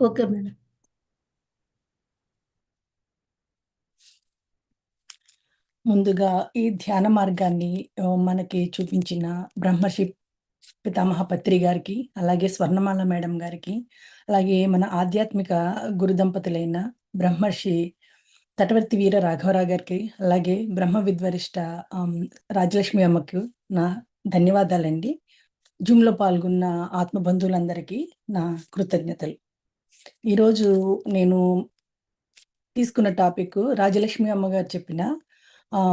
Okay madam. ముందుగా ఈ ధ్యాన మార్గాన్ని మనకి చూపించిన బ్రహ్మర్షి పితామహ పత్రి గారికి, అలాగే స్వర్ణమాల మేడం గారికి, అలాగే మన ఆధ్యాత్మిక గురు దంపతులైన బ్రహ్మర్షి తటవర్తి వీర రాఘవరావు గారికి, అలాగే బ్రహ్మ విద్వరిష్ట రాజలక్ష్మి అమ్మకు నా ధన్యవాదాలండి. జూమ్‌లో పాల్గొన్న ఆత్మ బంధువులందరికీ నా కృతజ్ఞతలు. ఈరోజు నేను తీసుకున్న టాపిక్ రాజలక్ష్మి అమ్మగారు చెప్పిన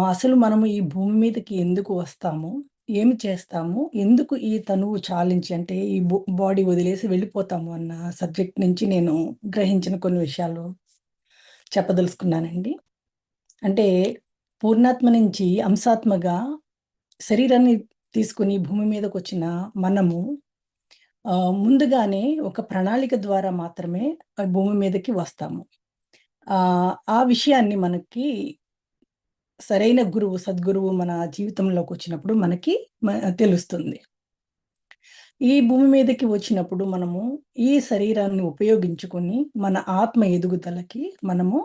అసలు మనము ఈ భూమి మీదకి ఎందుకు వస్తాము? ఏమి చేస్తాము? ఎందుకు ఈ తనువు చాలించి అంటే ఈ బాడీ వదిలేసి వెళ్ళిపోతాము అన్న సబ్జెక్ట్ నుంచి నేను గ్రహించిన కొన్ని విషయాలు చెప్పదలుచుకున్నానండి. అంటే పూర్ణాత్మ నుంచి అంశాత్మగా శరీరాన్ని తీసుకుని భూమి మీదకొచ్చిన మనము ముందుగానే ఒక ప్రణాళిక ద్వారా మాత్రమే భూమి మీదకి వస్తాము. ఆ విషయాన్ని మనకి సరైన గురువు, సద్గురువు మన జీవితంలోకి వచ్చినప్పుడు మనకి మ తెలుస్తుంది. ఈ భూమి మీదకి వచ్చినప్పుడు మనము ఈ శరీరాన్ని ఉపయోగించుకొని మన ఆత్మ ఎదుగుదలకి మనము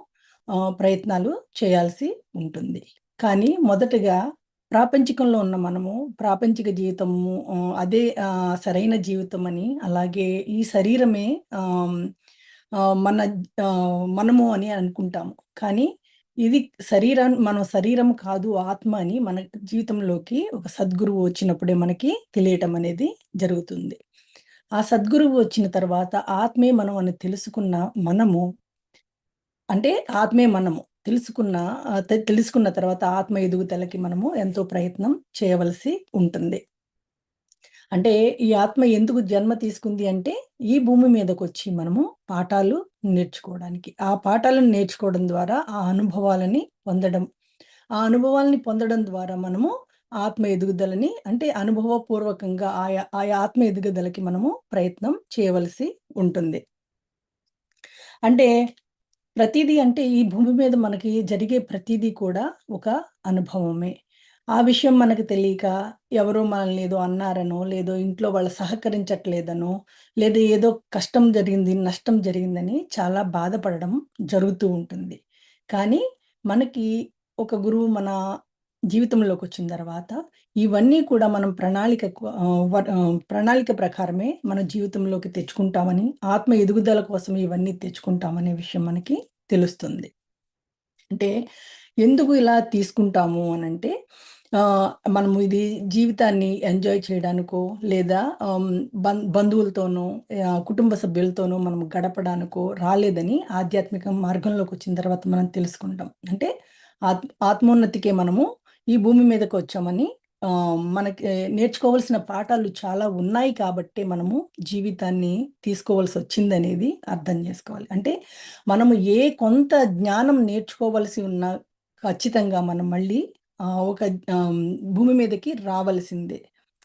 ప్రయత్నాలు చేయాల్సి ఉంటుంది. కానీ మొదటగా ప్రాపంచికంలో ఉన్న మనము ప్రాపంచిక జీవితము అదే సరైన సరైన అని అలాగే ఈ శరీరమే మన మనము అని అనుకుంటాము. కానీ ఇది శరీరం మన శరీరం కాదు ఆత్మ అని మన జీవితంలోకి ఒక సద్గురువు వచ్చినప్పుడే మనకి తెలియటం అనేది జరుగుతుంది. ఆ సద్గురువు వచ్చిన తర్వాత ఆత్మే మనం అని తెలుసుకున్న మనము అంటే ఆత్మే మనము. తెలుసుకున్న తెలుసుకున్న తర్వాత ఆత్మ ఎదుగుదలకి మనము ఎంతో ప్రయత్నం చేయవలసి ఉంటుంది. అంటే ఈ ఆత్మ ఎందుకు జన్మ తీసుకుంది అంటే ఈ భూమి మీదకొచ్చి మనము పాఠాలు నేర్చుకోవడానికి. ఆ పాఠాలను నేర్చుకోవడం ద్వారా ఆ అనుభవాలని పొందడం. ఆ అనుభవాలని పొందడం ద్వారా మనము ఆత్మ ఎదుగుదలని అంటే అనుభవపూర్వకంగా ఆయా ఆయా ఆత్మ ఎదుగుదలకి మనము ప్రయత్నం చేయవలసి ఉంటుంది. అంటే ప్రతీదీ అంటే ఈ భూమి మీద మనకి జరిగే ప్రతిదీ కూడా ఒక అనుభవమే. ఆ విషయం మనకు తెలియక ఎవరో మనల్ని ఏదో అన్నారనో, లేదో ఇంట్లో వాళ్ళు సహకరించట్లేదనో, లేదా ఏదో కష్టం జరిగింది, నష్టం జరిగిందని చాలా బాధపడడం జరుగుతూ ఉంటుంది. కానీ మనకి ఒక గురువు మన జీవితంలోకి వచ్చిన తర్వాత ఇవన్నీ కూడా మనం ప్రణాళికకు ప్రణాళిక ప్రకారమే మన జీవితంలోకి తెచ్చుకుంటామని, ఆత్మ ఎదుగుదల కోసం ఇవన్నీ తెచ్చుకుంటామనే విషయం మనకి తెలుస్తుంది. అంటే ఎందుకు ఇలా తీసుకుంటాము అని అంటే మనము ఇది జీవితాన్ని ఎంజాయ్ చేయడానికో లేదా బం బంధువులతోనో కుటుంబ సభ్యులతోనో మనం గడపడానికో రాలేదని ఆధ్యాత్మిక మార్గంలోకి వచ్చిన తర్వాత మనం తెలుసుకుంటాం. అంటే ఆత్ ఆత్మోన్నతికే మనము ఈ భూమి మీదకి వచ్చామని మనకి నేర్చుకోవాల్సిన పాఠాలు చాలా ఉన్నాయి కాబట్టే మనము జీవితాన్ని తీసుకోవాల్సి వచ్చిందనేది అర్థం చేసుకోవాలి అంటే మనము ఏ కొంత జ్ఞానం నేర్చుకోవాల్సి ఉన్నా ఖచ్చితంగా మనం మళ్ళీ ఒక భూమి మీదకి రావలసిందే.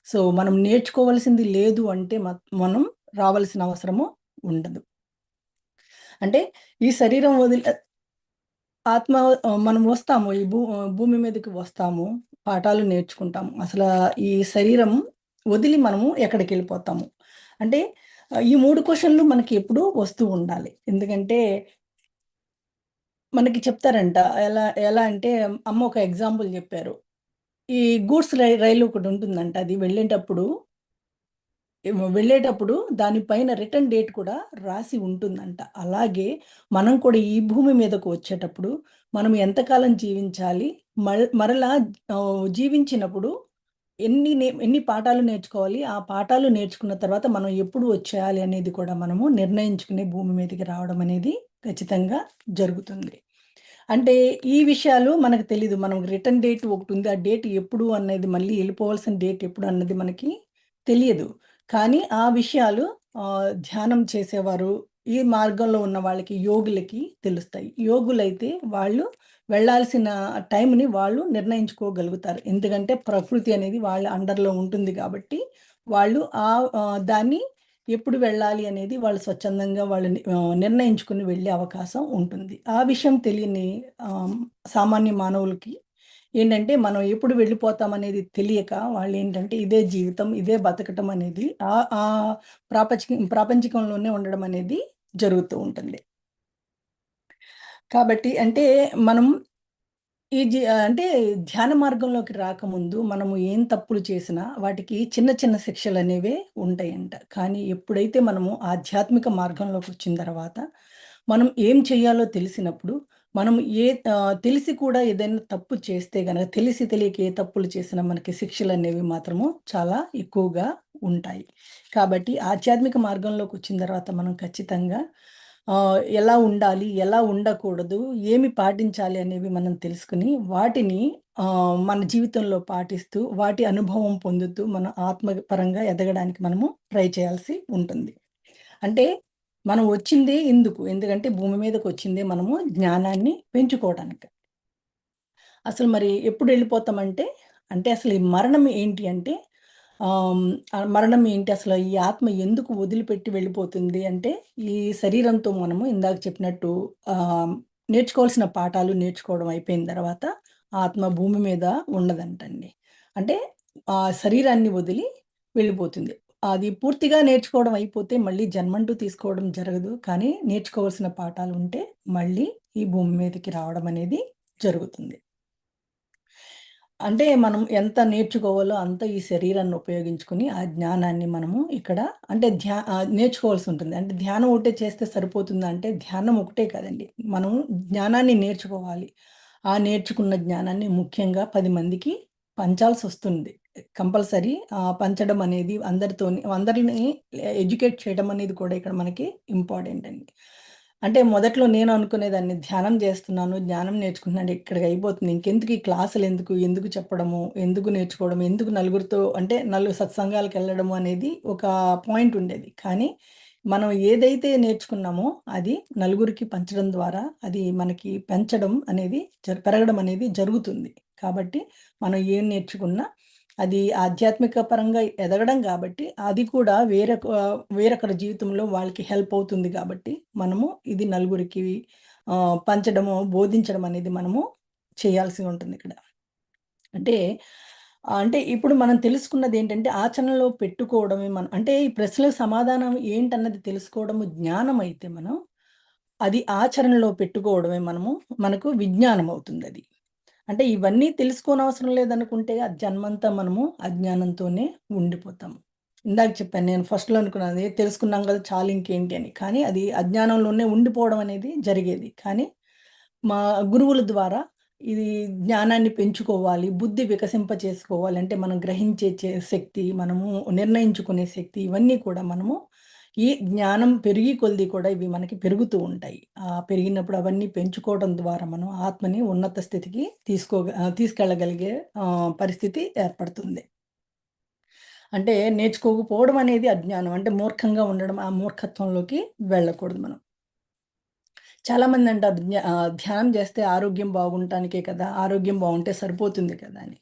సో, మనం నేర్చుకోవాల్సింది లేదు అంటే మ మనం రావాల్సిన అవసరము ఉండదు. అంటే ఈ శరీరం వదిలి ఆత్మ మనం వస్తాము. ఈ భూ భూమి మీదకి వస్తాము. పాఠాలు నేర్చుకుంటాము. అసలు ఈ శరీరం వదిలి మనము ఎక్కడికెళ్ళిపోతాము. అంటే ఈ మూడు క్వశ్చన్లు మనకి ఎప్పుడూ వస్తూ ఉండాలి. ఎందుకంటే మనకి చెప్తారంట. ఎలా ఎలా అంటే అమ్మ ఒక ఎగ్జాంపుల్ చెప్పారు ఈ గూడ్స్ రై రైలు ఒకటుంటుందంట. అది వెళ్ళేటప్పుడు వెళ్ళేటప్పుడు దానిపైన రిటర్న్ డేట్ కూడా రాసి ఉంటుందంట. అలాగే మనం కూడా ఈ భూమి మీదకు వచ్చేటప్పుడు మనం ఎంతకాలం జీవించాలి? మరలా జీవించినప్పుడు ఎన్ని నే ఎన్ని పాఠాలు నేర్చుకోవాలి? ఆ పాఠాలు నేర్చుకున్న తర్వాత మనం ఎప్పుడు వచ్చేయాలి అనేది కూడా మనము నిర్ణయించుకునే భూమి మీదకి రావడం అనేది ఖచ్చితంగా జరుగుతుంది. అంటే ఈ విషయాలు మనకు తెలీదు. మనం రిటర్న్ డేట్ ఒకటి ఉంది ఆ డేట్ ఎప్పుడు అనేది మళ్ళీ వెళ్ళిపోవాల్సిన డేట్ ఎప్పుడు అన్నది మనకి తెలియదు. కానీ ఆ విషయాలు ధ్యానం చేసేవారు, ఈ మార్గంలో ఉన్న వాళ్ళకి యోగులకి తెలుస్తాయి. యోగులైతే వాళ్ళు వెళ్ళాల్సిన టైంని వాళ్ళు నిర్ణయించుకోగలుగుతారు. ఎందుకంటే ప్రకృతి అనేది వాళ్ళ అండర్‌లో ఉంటుంది కాబట్టి వాళ్ళు ఆ దాన్ని ఎప్పుడు వెళ్ళాలి అనేది వాళ్ళు స్వచ్ఛందంగా వాళ్ళు నిర్ణయించుకుని వెళ్ళే అవకాశం ఉంటుంది. ఆ విషయం తెలియని సామాన్య మానవులకి ఏంటంటే మనం ఎప్పుడు వెళ్ళిపోతామనేది తెలియక వాళ్ళు ఏంటంటే ఇదే జీవితం, ఇదే బతకటం అనేది ఆ ఆహ్, ప్రాపంచిక ప్రాపంచికంలోనే ఉండడం అనేది జరుగుతూ ఉంటుంది. కాబట్టి అంటే మనం ఈ జీ అంటే ధ్యాన మార్గంలోకి రాకముందు మనము ఏం తప్పులు చేసినా వాటికి చిన్న చిన్న శిక్షలు శిక్షలనేవే ఉంటాయంట. కానీ ఎప్పుడైతే మనము ఆధ్యాత్మిక మార్గంలోకి వచ్చిన తర్వాత మనం ఏం చేయాలో తెలిసినప్పుడు మనం ఏ తెలిసి కూడా ఏదైనా తప్పు చేస్తే గనక తెలిసి తెలియక ఏ తప్పులు చేసినా మనకి శిక్షలు అనేవి మాత్రము చాలా ఎక్కువగా ఉంటాయి. కాబట్టి ఆధ్యాత్మిక మార్గంలోకి వచ్చిన తర్వాత మనం ఖచ్చితంగా ఎలా ఉండాలి? ఎలా ఉండకూడదు? ఏమి పాటించాలి? అనేవి మనం తెలుసుకొని వాటిని మన జీవితంలో పాటిస్తూ వాటి అనుభవం పొందుతూ మన ఆత్మపరంగా ఎదగడానికి మనము ట్రై చేయాల్సి ఉంటుంది. అంటే మనం వచ్చిందే ఎందుకు ఎందుకంటే భూమి మీదకి వచ్చిందే మనము జ్ఞానాన్ని పెంచుకోవడానికి. అసలు మరి ఎప్పుడు వెళ్ళిపోతామంటే, అంటే అసలు ఈ మరణం ఏంటి అంటే మరణం ఏంటి? అసలు ఈ ఆత్మ ఎందుకు వదిలిపెట్టి వెళ్ళిపోతుంది అంటే, ఈ శరీరంతో మనము ఇందాక చెప్పినట్టు నేర్చుకోవాల్సిన పాఠాలు నేర్చుకోవడం అయిపోయిన తర్వాత ఆత్మ భూమి మీద ఉండదంటండి. అంటే ఆ శరీరాన్ని వదిలి వెళ్ళిపోతుంది. అది పూర్తిగా నేర్చుకోవడం అయిపోతే మళ్ళీ జన్మంటూ తీసుకోవడం జరగదు. కానీ నేర్చుకోవాల్సిన పాఠాలు ఉంటే మళ్ళీ ఈ భూమి మీదకి రావడం అనేది జరుగుతుంది. అంటే మనం ఎంత నేర్చుకోవాలో అంత ఈ శరీరాన్ని ఉపయోగించుకొని ఆ జ్ఞానాన్ని మనము ఇక్కడ అంటే ధ్యా నేర్చుకోవాల్సి ఉంటుంది. అంటే ధ్యానం ఒకటే చేస్తే సరిపోతుందా అంటే ధ్యానం ఒకటే కదండి మనం జ్ఞానాన్ని నేర్చుకోవాలి. ఆ నేర్చుకున్న జ్ఞానాన్ని ముఖ్యంగా పది మందికి పంచాల్సి వస్తుంది కంపల్సరీ పంచడం అనేది అందరితోని అందరిని ఎడ్యుకేట్ చేయడం అనేది కూడా ఇక్కడ మనకి ఇంపార్టెంట్ అండి. అంటే మొదట్లో నేను అనుకునేదాన్ని ధ్యానం చేస్తున్నాను, జ్ఞానం నేర్చుకుంటున్నాను ఇక్కడికి అయిపోతుంది. ఇంకెందుకు ఈ క్లాసులు ఎందుకు చెప్పడము? ఎందుకు నేర్చుకోవడం? ఎందుకు నలుగురితో అంటే నలుగురు సత్సంగాలకెళ్ళడము అనేది ఒక పాయింట్ ఉండేది. కానీ మనం ఏదైతే నేర్చుకున్నామో అది నలుగురికి పంచడం ద్వారా అది మనకి పెంచడం అనేది జ పెరగడం అనేది జరుగుతుంది. కాబట్టి మనం ఏం నేర్చుకున్నా అది ఆధ్యాత్మిక పరంగా ఎదగడం కాబట్టి అది కూడా వేరొక వేరొకరి జీవితంలో వాళ్ళకి హెల్ప్ అవుతుంది కాబట్టి మనము ఇది నలుగురికి పంచడము, బోధించడం అనేది మనము చేయాల్సి ఉంటుంది ఇక్కడ. అంటే అంటే ఇప్పుడు మనం తెలుసుకున్నది ఏంటంటే ఆచరణలో పెట్టుకోవడమే మనం అంటే ఈ ప్రశ్నలకు సమాధానం ఏంటన్నది తెలుసుకోవడము జ్ఞానమైతే మనం అది ఆచరణలో పెట్టుకోవడమే మనము మనకు విజ్ఞానం అవుతుంది అది అంటే ఇవన్నీ తెలుసుకోనవసరం లేదనుకుంటే ఆ జన్మంతా మనము అజ్ఞానంతోనే ఉండిపోతాము. ఇందాక చెప్పాను నేను ఫస్ట్‌లో అనుకున్నది తెలుసుకున్నాం కదా చాలు ఇంకేంటి అని. కానీ అది అజ్ఞానంలోనే ఉండిపోవడం అనేది జరిగేది. కానీ మా గురువుల ద్వారా ఇది జ్ఞానాన్ని పెంచుకోవాలి, బుద్ధి వికసింప చేసుకోవాలి. అంటే మనం గ్రహించే చే శక్తి, మనము నిర్ణయించుకునే శక్తి ఇవన్నీ కూడా మనము ఈ జ్ఞానం పెరిగి కొద్దీ కూడా ఇవి మనకి పెరుగుతూ ఉంటాయి. ఆ పెరిగినప్పుడు అవన్నీ పెంచుకోవడం ద్వారా మనం ఆత్మని ఉన్నత స్థితికి తీసుకో తీసుకెళ్ళగలిగే పరిస్థితి ఏర్పడుతుంది. అంటే నేర్చుకోకపోవడం అనేది అజ్ఞానం. అంటే మూర్ఖంగా ఉండడం, ఆ మూర్ఖత్వంలోకి వెళ్ళకూడదు మనం. చాలామంది అంటారు ధ్యానం చేస్తే ఆరోగ్యం బాగుంటానికే కదా! ఆరోగ్యం బాగుంటే సరిపోతుంది కదా! అని.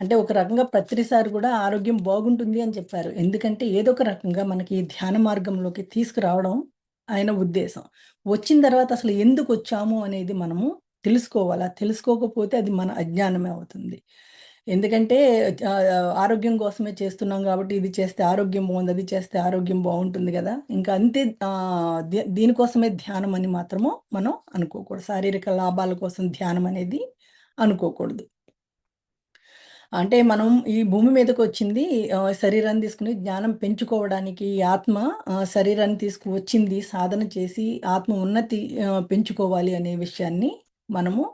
అంటే ఒక రకంగా ప్రతిసారి కూడా ఆరోగ్యం బాగుంటుంది అని చెప్పారు. ఎందుకంటే ఏదో ఒక రకంగా మనకి ధ్యాన మార్గంలోకి తీసుకురావడం ఆయన ఉద్దేశం. వచ్చిన తర్వాత అసలు ఎందుకు వచ్చాము అనేది మనము తెలుసుకోవాలి. తెలుసుకోకపోతే అది మన అజ్ఞానమే అవుతుంది. ఎందుకంటే ఆరోగ్యం కోసమే చేస్తున్నాం కాబట్టి ఇది చేస్తే ఆరోగ్యం బాగుంది అది చేస్తే ఆరోగ్యం బాగుంటుంది కదా ఇంకా అంతే దీనికోసమే ధ్యానం అని మాత్రము మనం అనుకోకూడదు. శారీరక లాభాల కోసం ధ్యానం అనేది అనుకోకూడదు. అంటే మనం ఈ భూమి మీదకొచ్చింది వచ్చింది శరీరాన్ని తీసుకుని జ్ఞానం పెంచుకోవడానికి ఈ ఆత్మ శరీరాన్ని శరీరాన్ని తీసుకువచ్చింది సాధన చేసి ఆత్మ ఉన్నతి పెంచుకోవాలి అనే విషయాన్ని మనము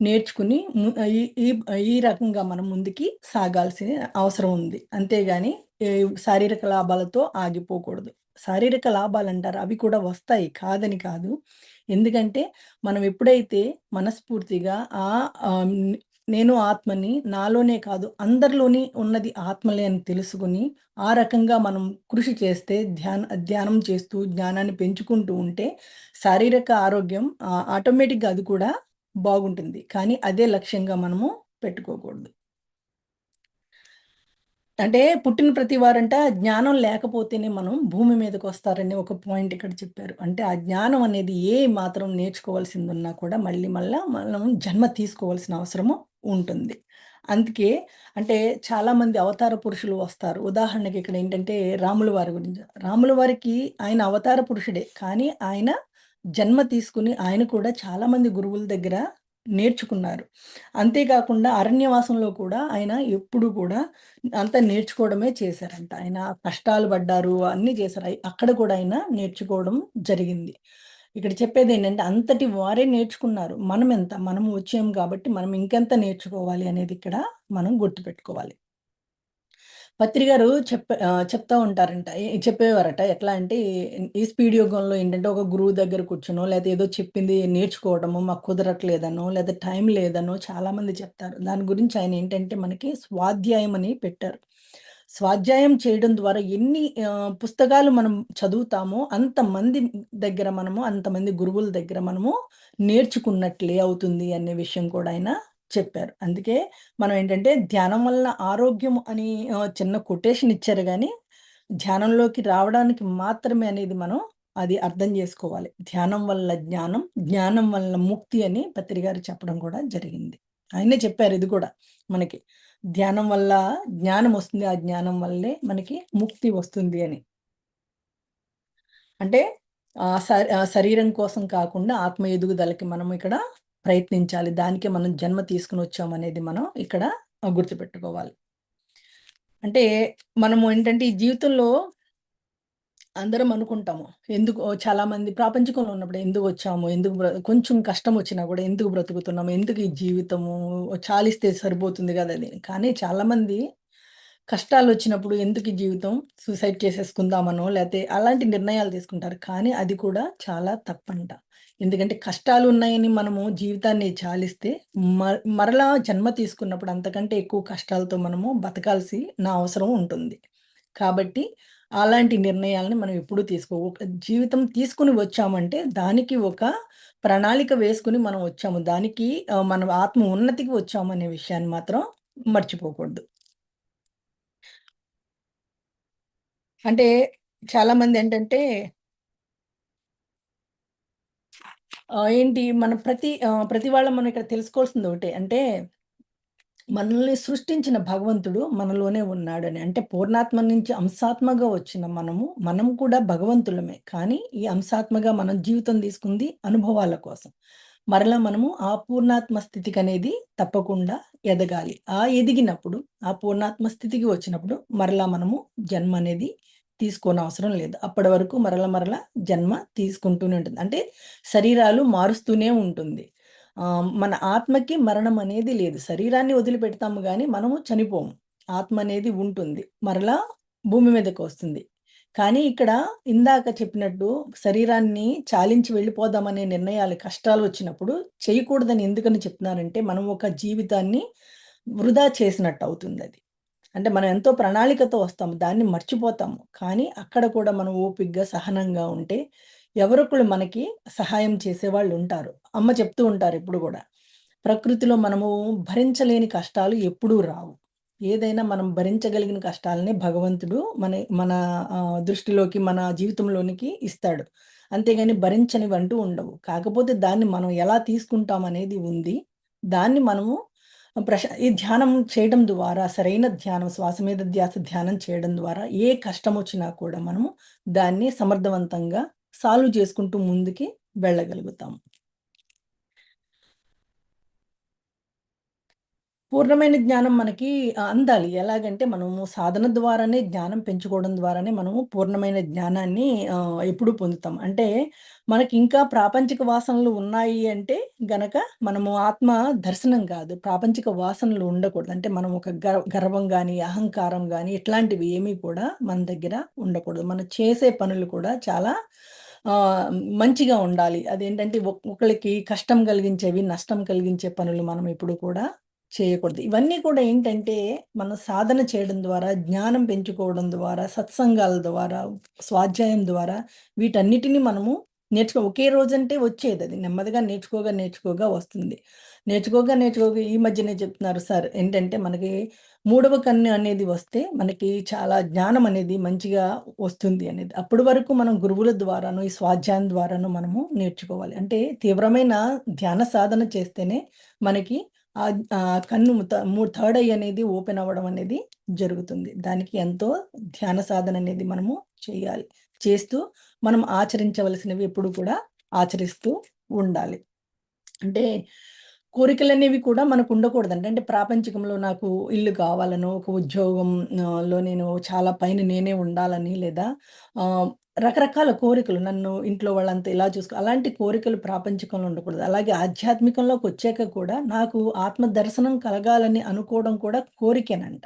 నేర్చుకుని ము ఈ ఈ ఈ రకంగా మనం ముందుకి సాగాల్సిన అవసరం ఉంది. అంతేగాని శారీరక లాభాలతో ఆగిపోకూడదు. శారీరక లాభాలు అంటారు అవి కూడా వస్తాయి కాదని కాదు. ఎందుకంటే మనం ఎప్పుడైతే మనస్ఫూర్తిగా ఆ నేను ఆత్మని నాలోనే కాదు అందరిలోని ఉన్నది ఆత్మలే అని తెలుసుకుని ఆ రకంగా మనం కృషి చేస్తే ధ్యాన ధ్యానం చేస్తూ జ్ఞానాన్ని పెంచుకుంటూ ఉంటే శారీరక ఆరోగ్యం ఆటోమేటిక్‌గా అది కూడా బాగుంటుంది. కానీ అదే లక్ష్యంగా మనము పెట్టుకోకూడదు. అంటే పుట్టిన ప్రతి వారంట జ్ఞానం లేకపోతేనే మనం భూమి మీదకి వస్తారని ఒక పాయింట్ ఇక్కడ చెప్పారు. అంటే ఆ జ్ఞానం అనేది ఏ మాత్రం నేర్చుకోవాల్సింది ఉన్నా కూడా మళ్ళీ మళ్ళీ మనం జన్మ తీసుకోవాల్సిన అవసరము ఉంటుంది. అందుకే అంటే చాలామంది అవతార పురుషులు వస్తారు. ఉదాహరణకి ఇక్కడ ఏంటంటే రాముల వారి గురించి. రాముల వారికి ఆయన అవతార పురుషుడే. కానీ ఆయన జన్మ తీసుకుని ఆయన కూడా చాలామంది గురువుల దగ్గర నేర్చుకున్నారు. అంతేకాకుండా అరణ్యవాసంలో కూడా ఆయన ఎప్పుడు కూడా అంతా నేర్చుకోవడమే చేశారంట. ఆయన కష్టాలు పడ్డారు. అన్నీ చేశారు. అక్కడ కూడా ఆయన నేర్చుకోవడం జరిగింది. ఇక్కడ చెప్పేది ఏంటంటే అంతటి వారే నేర్చుకున్నారు. మనం ఎంత మనం వచ్చాం కాబట్టి మనం ఇంకెంత నేర్చుకోవాలి అనేది ఇక్కడ మనం గుర్తుపెట్టుకోవాలి. పత్రి గారు చెప్ప చెప్తా ఉంటారంట. చెప్పేవారట. ఎట్లా అంటే ఈ స్పీడ్ యుగంలో ఏంటంటే ఒక గురువు దగ్గర కూర్చునో, లేదా ఏదో చెప్పింది నేర్చుకోవడమో, మాకు కుదరట్లేదనో, లేదా టైం లేదనో చాలామంది చెప్తారు. దాని గురించి ఆయన ఏంటంటే మనకి స్వాధ్యాయం అని పెట్టారు. స్వాధ్యాయం చేయడం ద్వారా ఎన్ని పుస్తకాలు మనం చదువుతామో అంతమంది దగ్గర మనము అంతమంది గురువుల దగ్గర మనము నేర్చుకున్నట్లే అవుతుంది అనే విషయం కూడా ఆయన చెప్పారు. అందుకే మనం ఏంటంటే ధ్యానం వలన ఆరోగ్యం అని చిన్న కొటేషన్ ఇచ్చారు కానీ ధ్యానంలోకి రావడానికి మాత్రమే అనేది మనం అది అర్థం చేసుకోవాలి ధ్యానం వల్ల జ్ఞానం, జ్ఞానం వల్ల ముక్తి అని పత్రిగారు చెప్పడం కూడా జరిగింది. ఆయనే చెప్పారు ఇది కూడా మనకి. ధ్యానం వల్ల జ్ఞానం వస్తుంది. ఆ జ్ఞానం వల్లే మనకి ముక్తి వస్తుంది అని. అంటే ఆ శరీరం కోసం కాకుండా ఆత్మ ఎదుగుదలకి మనం ఇక్కడ ప్రయత్నించాలి. దానికే మనం జన్మ తీసుకుని వచ్చామనేది మనం ఇక్కడ గుర్తుపెట్టుకోవాలి. అంటే మనము ఏంటంటే ఈ జీవితంలో అందరం అనుకుంటాము. ఎందుకు చాలా చాలామంది ప్రాపంచికంలో ఉన్నప్పుడు ఎందుకు వచ్చాము ఎందుకు కొంచెం కష్టం వచ్చినా కూడా ఎందుకు బ్రతుకుతున్నాము? ఎందుకు ఈ జీవితము? చాలిస్తే సరిపోతుంది గదా! అది. కానీ చాలామంది కష్టాలొచ్చినప్పుడు ఎందుకు ఈ జీవితం సూసైడ్ చేసేసుకుందామనో, లేతే అలాంటి నిర్ణయాలు తీసుకుంటారు. కానీ అది కూడా చాలా తప్పంట. ఎందుకంటే కష్టాలు ఉన్నాయని మనము జీవితాన్ని చాలిస్తే మరలా జన్మ తీసుకున్నప్పుడు అంతకంటే ఎక్కువ కష్టాలతో మనము బతకాల్సిన అవసరం ఉంటుంది. కాబట్టి అలాంటి నిర్ణయాలని మనం ఎప్పుడూ తీసుకో ఒక జీవితం తీసుకుని వచ్చామంటే దానికి ఒక ప్రణాళిక వేసుకొని మనం వచ్చాము. దానికి మనం ఆత్మ ఉన్నతికి వచ్చామనే విషయాన్ని మాత్రం మర్చిపోకూడదు. అంటే చాలామంది ఏంటంటే ఏంటి మన ప్రతి ప్రతి వాళ్ళ మనం ఇక్కడ తెలుసుకోవాల్సింది ఒకటే. అంటే మనల్ని సృష్టించిన భగవంతుడు మనలోనే ఉన్నాడని. అంటే పూర్ణాత్మ నుంచి అంశాత్మగా వచ్చిన మనము, మనం కూడా భగవంతులమే. కానీ ఈ అంశాత్మగా మనం జీవితం తీసుకుంది అనుభవాల కోసం. మరలా మనము ఆ పూర్ణాత్మ స్థితికి అనేది తప్పకుండా ఎదగాలి. ఆ ఎదిగినప్పుడు, ఆ పూర్ణాత్మ స్థితికి వచ్చినప్పుడు మరలా మనము జన్మ అనేది తీసుకోనవసరం లేదు. అప్పటి వరకు మరల మరల జన్మ తీసుకుంటూనే ఉంటుంది. అంటే శరీరాలు మారుస్తూనే ఉంటుంది. మన ఆత్మకి మరణం అనేది లేదు. శరీరాన్ని వదిలిపెడతాము కానీ మనము చనిపోము. ఆత్మ అనేది ఉంటుంది. మరలా భూమి మీదకొస్తుంది. కానీ ఇక్కడ ఇందాక చెప్పినట్టు శరీరాన్ని చాలించి వెళ్ళిపోదామనే నిర్ణయాలు కష్టాలు వచ్చినప్పుడు చేయకూడదని ఎందుకని చెప్తున్నారంటే, మనం ఒక జీవితాన్ని వృధా చేసినట్టు అవుతుంది అది అంటే మనం ఎంతో ప్రణాళికతో వస్తాము. దాన్ని మర్చిపోతాము. కానీ అక్కడ కూడా మనం ఓపిగ్గా సహనంగా ఉంటే ఎవరొకళ్ళు మనకి సహాయం చేసేవాళ్ళుంటారు. అమ్మ చెప్తూ ఉంటారు ఎప్పుడు కూడా ప్రకృతిలో మనము భరించలేని కష్టాలు ఎప్పుడూ రావు. ఏదైనా మనం భరించగలిగిన కష్టాలనే భగవంతుడు మన మన దృష్టిలోకి, మన జీవితంలోనికి ఇస్తాడు. అంతేగాని భరించనివంటూ ఉండవు. కాకపోతే దాన్ని మనం ఎలా తీసుకుంటాం అనేది ఉంది. దాన్ని మనము ప్రశ ఈ ధ్యానం చేయడం ద్వారా సరైన ధ్యానం శ్వాస మీద ధ్యాస ధ్యానం చేయడం ద్వారా ఏ కష్టం వచ్చినా కూడా మనము దాన్ని సమర్థవంతంగా సాల్వ్ చేసుకుంటూ ముందుకి వెళ్ళగలుగుతాం. పూర్ణమైన జ్ఞానం మనకి అందాలి. ఎలాగంటే మనము సాధన ద్వారానే జ్ఞానం పెంచుకోవడం ద్వారానే మనము పూర్ణమైన జ్ఞానాన్ని ఎప్పుడు ఎప్పుడూ పొందుతాం. అంటే మనకి ఇంకా ప్రాపంచిక వాసనలు ఉన్నాయి అంటే గనక మనము ఆత్మ దర్శనం కాదు. ప్రాపంచిక వాసనలు ఉండకూడదు. అంటే మనం ఒక గర్వం కానీ అహంకారం కానీ ఇట్లాంటివి ఏమీ కూడా మన దగ్గర ఉండకూడదు. మనం చేసే పనులు కూడా చాలా మంచిగా ఉండాలి. అదేంటంటే ఒకళ్ళకి కష్టం కలిగించేవి, నష్టం కలిగించే పనులు మనం ఇప్పుడు కూడా చేయకూడదు. ఇవన్నీ కూడా ఏంటంటే, మనం సాధన చేయడం ద్వారా, జ్ఞానం పెంచుకోవడం ద్వారా, సత్సంగాల ద్వారా, స్వాధ్యాయం ద్వారా వీటన్నిటిని మనము నేర్చుకో ఒకే రోజంటే అది నెమ్మదిగా నేర్చుకోగా, నేర్చుకోగా వస్తుంది. నేర్చుకోగా, నేర్చుకోగా ఈ మధ్యనే చెప్తున్నారు సార్ ఏంటంటే, మనకి మూడవ కన్ను అనేది వస్తే మనకి చాలా జ్ఞానం అనేది మంచిగా వస్తుంది అనేది. అప్పటి వరకు మనం గురువుల ద్వారాను, ఈ స్వాధ్యాయం ద్వారాను మనము నేర్చుకోవాలి. అంటే తీవ్రమైన ధ్యాన సాధన చేస్తేనే మనకి ఆ కన్ను థర్డ్ ఐ అనేది ఓపెన్ అవ్వడం అనేది జరుగుతుంది. దానికి ఎంతో ధ్యాన సాధన అనేది మనము చేయాలి. చేస్తూ మనం ఆచరించవలసినవి ఎప్పుడు కూడా ఆచరిస్తూ ఉండాలి. అంటే కోరికలు అనేవి కూడా మనకు ఉండకూడదండి. అంటే ప్రాపంచికంలో నాకు ఇల్లు కావాలనో, ఒక ఉద్యోగంలో నేను చాలా పైన నేనే ఉండాలని లేదా రకరకాల కోరికలు నన్ను ఇంట్లో వాళ్ళంతా ఇలా చూసుకో అలాంటి కోరికలు ప్రాపంచికంలో ఉండకూడదు. అలాగే ఆధ్యాత్మికంలోకి వచ్చాక కూడా నాకు ఆత్మ దర్శనం కలగాలని అనుకోవడం కూడా కోరికేనంట.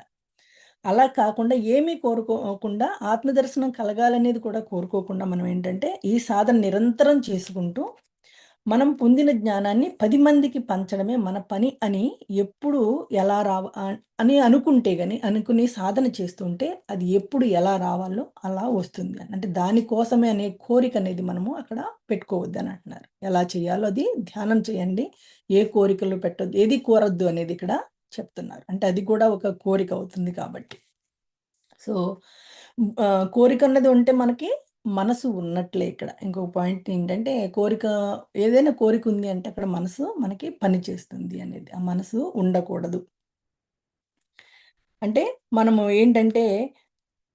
అలా కాకుండా ఏమీ కోరుకోకుండా ఆత్మదర్శనం కలగాలనేది కూడా కోరుకోకుండా మనం ఏంటంటే ఈ సాధన నిరంతరం చేసుకుంటూ మనం పొందిన జ్ఞానాన్ని పది మందికి పంచడమే మన పని అని ఎప్పుడు ఎలా రావ అని అనుకుంటే కానీ అనుకుని సాధన చేస్తుంటే అది ఎప్పుడు ఎలా రావాలో అలా వస్తుంది. అని అంటే దానికోసమే అనే కోరిక అనేది మనము అక్కడ పెట్టుకోవద్దు అని అంటున్నారు. ఎలా చేయాలో అది ధ్యానం చేయండి. ఏ కోరికలు పెట్టొద్దు. ఏది కోరొద్దు అనేది ఇక్కడ చెప్తున్నారు. అంటే అది కూడా ఒక కోరిక అవుతుంది కాబట్టి. సో, కోరిక అన్నది ఉంటే మనకి మనసు ఉన్నట్లే ఇక్కడ. ఇంకొక పాయింట్ ఏంటంటే కోరిక ఏదైనా కోరిక ఉంది అంటే అక్కడ మనసు మనకి పని చేస్తుంది అనేది. ఆ మనసు ఉండకూడదు. అంటే మనము ఏంటంటే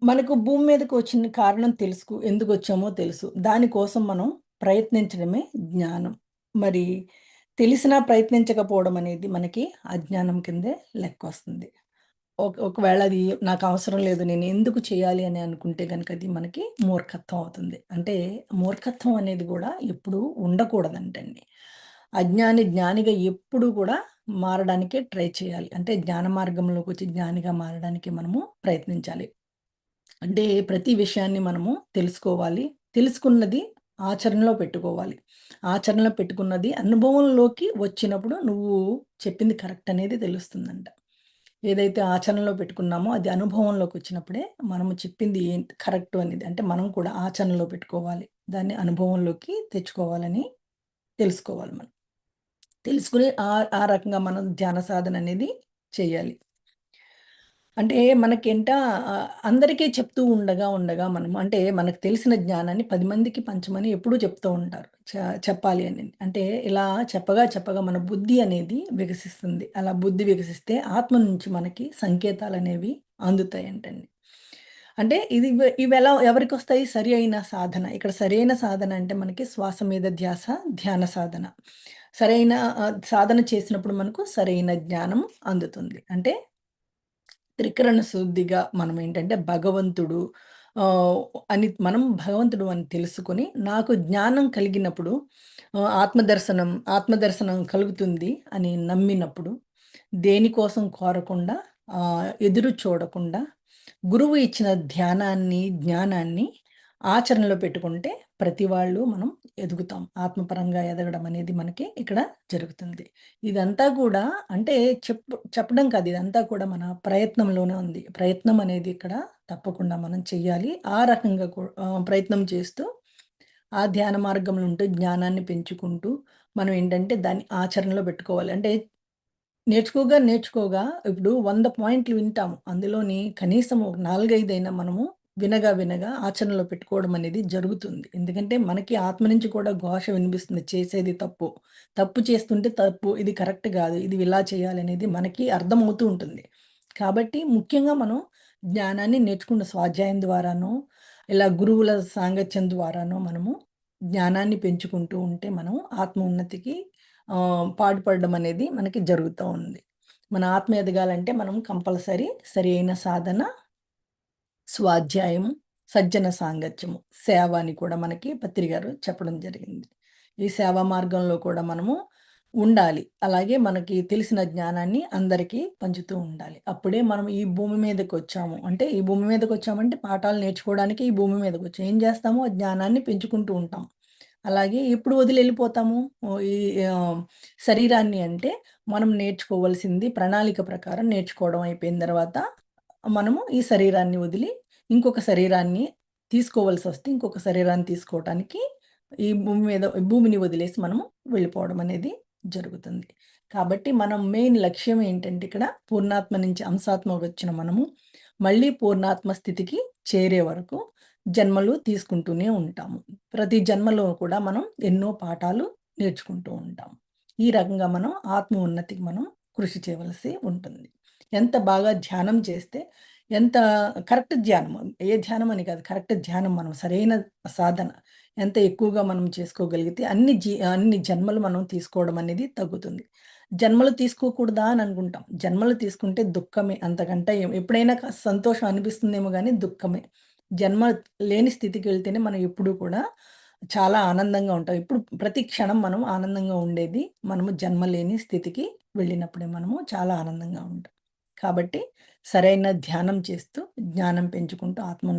మనకు భూమి మీదకి వచ్చిన కారణం తెలుసుకు ఎందుకొచ్చామో తెలుసు. దానికోసం మనం ప్రయత్నించడమే జ్ఞానం. మరి తెలిసినా ప్రయత్నించకపోవడం అనేది మనకి అజ్ఞానం కిందే లెక్క వస్తుంది ఒకవేళ అది నాకు అవసరం లేదు. నేను ఎందుకు చేయాలి అని అనుకుంటే కనుక అది మనకి మూర్ఖత్వం అవుతుంది. అంటే మూర్ఖత్వం అనేది కూడా ఎప్పుడూ ఉండకూడదంటండి. అజ్ఞాని జ్ఞానిగా ఎప్పుడు కూడా మారడానికే ట్రై చేయాలి. అంటే జ్ఞాన మార్గంలోకి వచ్చి జ్ఞానిగా మారడానికి మనము ప్రయత్నించాలి. అంటే ప్రతి విషయాన్ని మనము తెలుసుకోవాలి. తెలుసుకున్నది ఆచరణలో పెట్టుకోవాలి. ఆచరణలో పెట్టుకున్నది అనుభవంలోకి వచ్చినప్పుడు నువ్వు చెప్పింది కరెక్ట్ అనేది తెలుస్తుందంట. ఏదైతే ఆచరణలో పెట్టుకున్నామో అది అనుభవంలోకి వచ్చినప్పుడే మనము చెప్పింది ఏంటి కరెక్ట్ అనేది. అంటే మనం కూడా ఆచరణలో పెట్టుకోవాలి. దాన్ని అనుభవంలోకి తెచ్చుకోవాలని తెలుసుకోవాలి మనం. తెలుసుకుని ఆ ఆ రకంగా మనం ధ్యాన సాధన అనేది చేయాలి. అంటే మనకేంట ఆహ్, అందరికీ చెప్తూ ఉండగా, ఉండగా మనం అంటే మనకు తెలిసిన జ్ఞానాన్ని 10 మందికి పంచమని ఎప్పుడూ చెప్తూ ఉంటారు. చ చెప్పాలి అని. అంటే ఇలా చెప్పగా, చెప్పగా మన బుద్ధి అనేది వికసిస్తుంది. అలా బుద్ధి వికసిస్తే ఆత్మ నుంచి మనకి సంకేతాలనేవి అందుతాయంటండి. అంటే ఇది ఇవి ఇవెలా ఎవరికొస్తాయి? సరి అయిన సాధన. ఇక్కడ సరైన సాధన అంటే మనకి శ్వాస మీద ధ్యాస, ధ్యాన సాధన. సరైన ఆహ్, సాధన చేసినప్పుడు మనకు సరైన జ్ఞానం అందుతుంది. అంటే త్రికరణ శుద్ధిగా మనం ఏంటంటే భగవంతుడు అని మనం భగవంతుడు అని తెలుసుకొని నాకు జ్ఞానం కలిగినప్పుడు ఆత్మదర్శనం ఆత్మదర్శనం కలుగుతుంది అని నమ్మినప్పుడు దేనికోసం కోరకుండా ఎదురు చూడకుండా గురువు ఇచ్చిన ధ్యానాన్ని, జ్ఞానాన్ని ఆచరణలో పెట్టుకుంటే ప్రతి వాళ్ళు మనం ఎదుగుతాం. ఆత్మపరంగా ఎదగడం అనేది మనకి ఇక్కడ జరుగుతుంది. ఇదంతా కూడా అంటే చెప్పు చెప్పడం కాదు. ఇదంతా కూడా మన ప్రయత్నంలోనే ఉంది. ప్రయత్నం అనేది ఇక్కడ తప్పకుండా మనం చెయ్యాలి. ఆ రకంగా ప్రయత్నం చేస్తూ ఆ ధ్యాన మార్గంలో ఉంటూ జ్ఞానాన్ని పెంచుకుంటూ మనం ఏంటంటే దాన్ని ఆచరణలో పెట్టుకోవాలి. అంటే నేర్చుకోగా, నేర్చుకోగా ఇప్పుడు వంద పాయింట్లు వింటాము. అందులోని కనీసం ఒక 4, 5 అయినా మనము వినగా, వినగా ఆచరణలో పెట్టుకోవడం అనేది జరుగుతుంది. ఎందుకంటే మనకి ఆత్మ నుంచి కూడా ఘోష వినిపిస్తుంది. చేసేది తప్పు. తప్పు చేస్తుంటే తప్పు. ఇది కరెక్ట్ కాదు ఇది ఇలా చేయాలనేది మనకి అర్థమవుతూ ఉంటుంది. కాబట్టి ముఖ్యంగా మనం జ్ఞానాన్ని నేర్చుకున్న స్వాధ్యాయం ద్వారానో, ఇలా గురువుల సాంగత్యం ద్వారానో మనము జ్ఞానాన్ని పెంచుకుంటూ ఉంటే మనం ఆత్మ ఉన్నతికి పాటుపడడం అనేది మనకి జరుగుతూ ఉంది. మన ఆత్మ ఎదగాలంటే మనం కంపల్సరీ సరి అయిన సాధన స్వాధ్యాయము, సజ్జన సాంగత్యము, సేవ అని కూడా మనకి పత్రి గారు చెప్పడం జరిగింది. ఈ సేవా మార్గంలో కూడా మనము ఉండాలి. అలాగే మనకి తెలిసిన జ్ఞానాన్ని అందరికీ పంచుతూ ఉండాలి. అప్పుడే మనం ఈ భూమి మీదకి వచ్చాము అంటే ఈ భూమి మీదకొచ్చామంటే పాఠాలు నేర్చుకోవడానికి ఈ భూమి మీదకి వచ్చాం ఏం చేస్తామో ఆ జ్ఞానాన్ని పెంచుకుంటూ ఉంటాం. అలాగే ఎప్పుడు వదిలి వెళ్ళిపోతాము ఈ శరీరాన్ని అంటే మనం నేర్చుకోవాల్సింది ప్రణాళిక ప్రకారం నేర్చుకోవడం అయిపోయిన తర్వాత మనము ఈ శరీరాన్ని వదిలి ఇంకొక శరీరాన్ని తీసుకోవాల్సి వస్తే ఇంకొక శరీరాన్ని తీసుకోవటానికి ఈ భూమి మీద భూమిని వదిలేసి మనము వెళ్ళిపోవడం అనేది జరుగుతుంది. కాబట్టి మనం మెయిన్ లక్ష్యం ఏంటంటే ఇక్కడ పూర్ణాత్మ నుంచి అంశాత్మకొచ్చిన మనము మళ్ళీ పూర్ణాత్మ స్థితికి చేరే వరకు జన్మలు తీసుకుంటూనే ఉంటాము. ప్రతి జన్మలో కూడా మనం ఎన్నో పాఠాలు నేర్చుకుంటూ ఉంటాం. ఈ రకంగా మనం ఆత్మ ఉన్నతికి మనం కృషి చేయవలసి ఉంటుంది. ఎంత బాగా ధ్యానం చేస్తే ఎంత కరెక్ట్ ధ్యానం. ఏ ధ్యానం అని కాదు. కరెక్ట్ ధ్యానం మనం సరైన సాధన ఎంత ఎక్కువగా మనం చేసుకోగలిగితే అన్ని జీ అన్ని జన్మలు మనం తీసుకోవడం అనేది తగ్గుతుంది. జన్మలు తీసుకోకూడదా అని అనుకుంటాం. జన్మలు తీసుకుంటే దుఃఖమే అంతకంటే ఎప్పుడైనా సంతోషం అనిపిస్తుందేమో కానీ దుఃఖమే. జన్మ లేని స్థితికి వెళ్తేనే మనం ఎప్పుడూ కూడా చాలా ఆనందంగా ఉంటాం. ఇప్పుడు ప్రతి క్షణం మనం ఆనందంగా ఉండేది మనము జన్మ లేని స్థితికి వెళ్ళినప్పుడే మనము చాలా ఆనందంగా ఉంటాం. కాబట్టి సరైన ధ్యానం చేస్తూ, జ్ఞానం పెంచుకుంటూ ఆత్మను